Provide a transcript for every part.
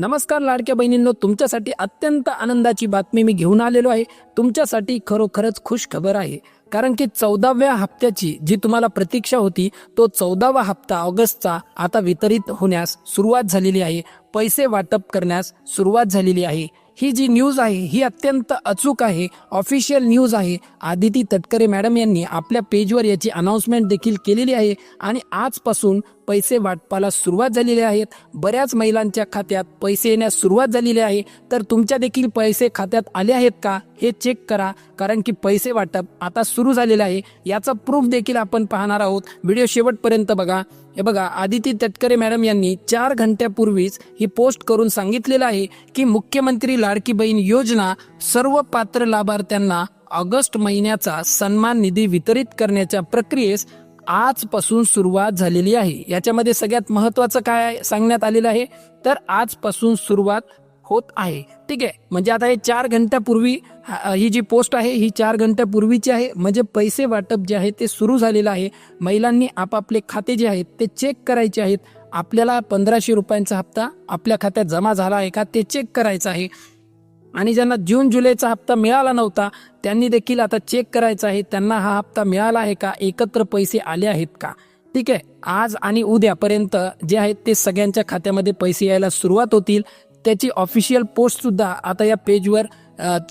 नमस्कार लाडक्या बहिणींनो तुमच्यासाठी अत्यंत आनंदाची बातमी मी घेऊन आलेलो आहे. तुमच्यासाठी खरोखरच खुश खबर आहे. कारण की चौदाव्या हप्त्याची जी तुम्हाला प्रतीक्षा होती तो चौदावा हप्ता ऑगस्टचा आता वितरित होण्यास सुरुवात झालेली आहे. पैसे वाटप करण्यास सुरुवात झालेली आहे. ही जी न्यूज आहे ही अत्यंत अचूक आहे. ऑफिशियल न्यूज आहे. आदिती तटकरे मॅडम यांनी आपल्या पेजवर याची अनाऊन्समेंट देखील केलेली आहे. आणि आजपासून पैसे वाटपाला सुरुवात झालेली आहेत. बऱ्याच महिलांच्या खात्यात पैसे येण्यास सुरुवात झालेली आहे. तर तुमच्या देखील पैसे खात्यात आले आहेत का? हे चेक करा. कारण की पैसे वाटप आता सुरू झालेलं आहे. याचा प्रूफ देखील आपण पाहणार आहोत. व्हिडिओ शेवटपर्यंत बघा. हे बघा आदिती तटकरे मॅडम यांनी चार घंट्यापूर्वीच ही पोस्ट करून सांगितलेलं आहे की मुख्यमंत्री लाडकी बहीण योजना सर्व पात्र लाभार्थ्यांना ऑगस्ट महिन्याचा सन्मान निधी वितरित करण्याच्या प्रक्रियेस आजपासून सुरुवात झालेली आहे. याच्यामध्ये सगळ्यात महत्वाचं काय सांगण्यात आलेलं आहे? तर आजपासून सुरुवात होत आहे. ठीक आहे? म्हणजे आता हे चार घंट्यापूर्वी ही जी पोस्ट आहे ही चार घंट्यापूर्वीची आहे. म्हणजे पैसे वाटप जे आहे ते सुरू झालेलं आहे. महिलांनी आपापले खाते जे आहेत ते चेक करायचे आहेत. आपल्याला पंधराशे रुपयांचा हप्ता आपल्या खात्यात जमा झाला आहे का ते चेक करायचं आहे. आणि ज्यांना जून जुलैचा हप्ता मिळाला नव्हता त्यांनी देखील आता चेक करायचा आहे. त्यांना हा हप्ता मिळाला आहे का? एकत्र पैसे आले आहेत का? ठीक आहे. आज आणि उद्यापर्यंत जे आहेत ते सगळ्यांच्या खात्यामध्ये पैसे यायला सुरुवात होतील. त्याची ऑफिशियल पोस्टसुद्धा आता या पेजवर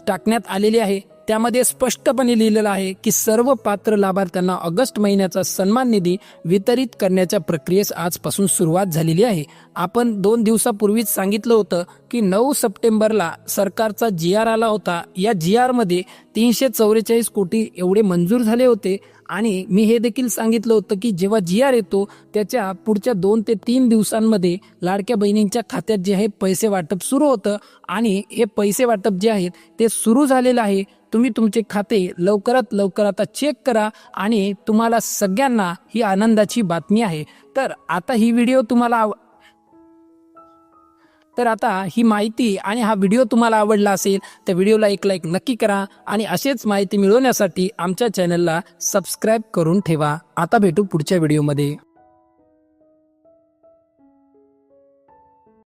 टाकण्यात आलेली आहे. त्यामध्ये स्पष्टपणे लिहिलेलं आहे की सर्व पात्र लाभार्थ्यांना ऑगस्ट महिन्याचा सन्मान निधी वितरित करण्याच्या प्रक्रियेस आजपासून सुरुवात झालेली आहे. आपण दोन दिवसापूर्वीच सांगितलं होतं की नऊ सप्टेंबरला सरकारचा जी आर आला होता. या जी आरमध्ये तीनशे चौवेचाळीस कोटी एवढे मंजूर झाले होते. आणि मी हे देखील सांगितलं होतं की जेव्हा जी आर येतो त्याच्या पुढच्या दोन ते तीन दिवसांमध्ये लाडक्या बहिणींच्या खात्यात जे आहे पैसे वाटप सुरू होतं. आणि हे पैसे वाटप जे आहेत ते सुरू झालेलं आहे. तुम्ही तुमचे खाते लवकरात लवकर आता चेक करा आणि तुम्हाला सगळ्यांना ही आनंदाची बातमी आहे. तर आता ही व्हिडिओ तुम्हाला आव- तर आता ही माहिती आणि हा व्हिडिओ तुम्हाला आवडला असेल तर व्हिडिओला एक लाईक नक्की करा आणि असेच माहिती मिळवण्यासाठी आमच्या चॅनलला सबस्क्राईब करून ठेवा. आता भेटू पुढच्या व्हिडिओमध्ये